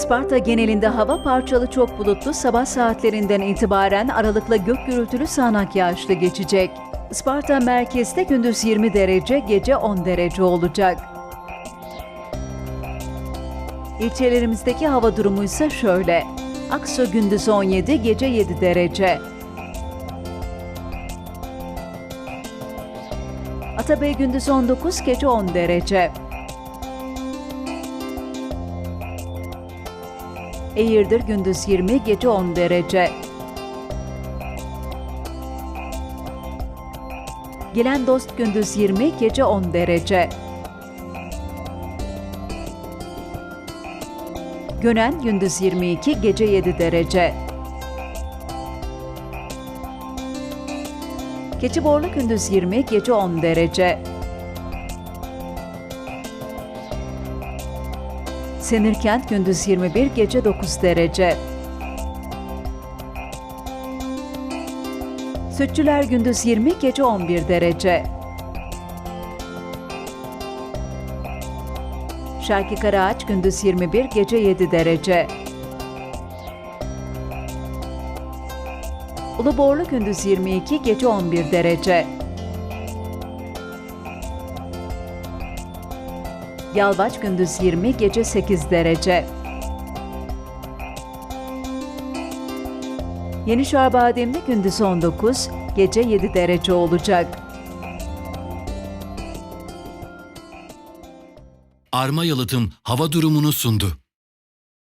Sparta genelinde hava parçalı çok bulutlu sabah saatlerinden itibaren aralıkla gök gürültülü sağanak yağışlı geçecek. Sparta merkezde gündüz 20 derece, gece 10 derece olacak. İlçelerimizdeki hava durumu ise şöyle. Aksu gündüz 17, gece 7 derece. Atabey gündüz 19, gece 10 derece. Eğirdir gündüz 20, gece 10 derece. Gelen dost gündüz 20, gece 10 derece. Gönen gündüz 22, gece 7 derece. Keçiborlu gündüz 20, gece 10 derece. Senirkent gündüz 21, gece 9 derece. Sütçüler gündüz 20, gece 11 derece. Şarkı Karaağaç gündüz 21, gece 7 derece. Uluborlu gündüz 22, gece 11 derece. Yalvaç gündüz 20, gece 8 derece. Yenişehir Bademli gündüz 19, gece 7 derece olacak. Arma Yalıtım hava durumunu sundu.